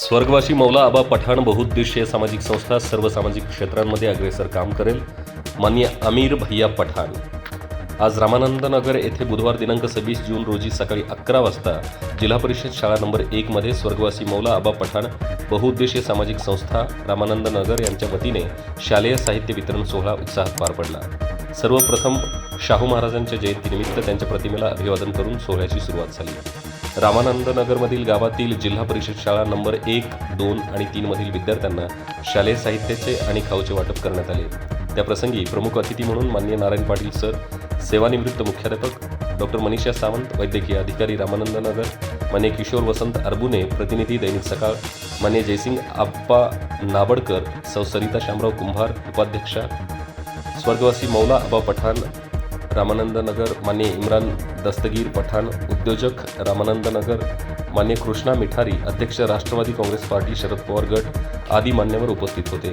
स्वर्गवासी मौला आबा पठाण बहुउद्देशीय सामाजिक संस्था सर्व सामाजिक क्षेत्रांमध्ये अग्रेसर काम करेल. मान्य अमीर भैया पठाण. आज रामानंद नगर येथे बुधवार दिनांक सव्वीस जून रोजी सकाळी अकरा वाजता जिल्हा परिषद शाळा नंबर एकमध्ये स्वर्गवासी मौला आबा पठाण बहुउद्देशीय सामाजिक संस्था रामानंद नगर यांच्या वतीने शालेय साहित्य वितरण सोहळा उत्साहात पार पडला. सर्वप्रथम शाहू महाराजांच्या जयंतीनिमित्त त्यांच्या प्रतिमेला अभिवादन करून सोहळ्याची सुरुवात झाली. रामानंद नगरमधील गावातील जिल्हा परिषद शाळा नंबर एक दोन आणि तीनमधील विद्यार्थ्यांना शालेय साहित्याचे आणि खाऊचे वाटप करण्यात आले. त्याप्रसंगी प्रमुख अतिथी म्हणून मान्य नारायण पाटील सर सेवानिवृत्त मुख्याध्यापक डॉक्टर मनीषा सावंत वैद्यकीय अधिकारी रामानंद नगर मान्य किशोर वसंत अर्बुने प्रतिनिधी दैनिक सकाळ मान्य जयसिंग आप्पा नाबडकर सौ सरिता शामराव कुंभार उपाध्यक्षा स्वर्गवासी मौला अबा पठाण रामानंद नगर मान्य इम्रान दस्तगीर पठाण उद्योजक रामानंद नगर मान्य कृष्णा मिठारी अध्यक्ष राष्ट्रवादी काँग्रेस पार्टी शरद पवार गट आदी मान्यवर उपस्थित होते.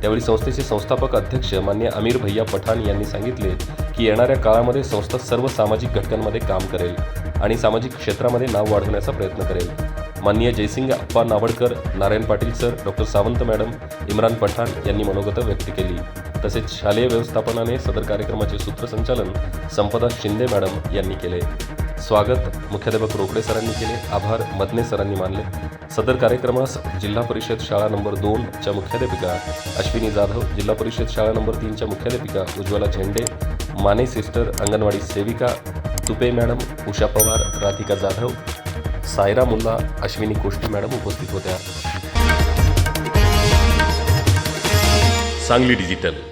त्यावेळी संस्थेचे संस्थापक अध्यक्ष मान्य अमीर भैया पठाण यांनी सांगितले की येणाऱ्या काळामध्ये संस्था सर्व सामाजिक घटकांमध्ये काम करेल आणि सामाजिक क्षेत्रामध्ये नाव वाढवण्याचा प्रयत्न करेल. माननीय Jaysing Appa Navadkar Narayan Patil sir doctor Sawant madam Imran Pathan यांनी मनोगत व्यक्त केली. तसेच शालेय व्यवस्थापनाने सदर कार्यक्रमाचे सूत्रसंचालन संपदा शिंदे मॅडम यांनी केले. स्वागत मुख्याध्यापक रोकडे सरांनी केले. आभार मदने सरांनी मानले. सदर कार्यक्रमास जिल्हा परिषद शाळा नंबर दोनच्या मुख्याध्यापिका अश्विनी जाधव जिल्हा परिषद शाळा नंबर तीनच्या मुख्याध्यापिका उज्ज्वला झेंडे माने सिस्टर अंगणवाडी सेविका तुपे मॅडम उषा पवार राधिका जाधव सायरा मुल्ला अश्विनी कोष्टी मॅडम उपस्थित होत्या. सांगली डिजिटल.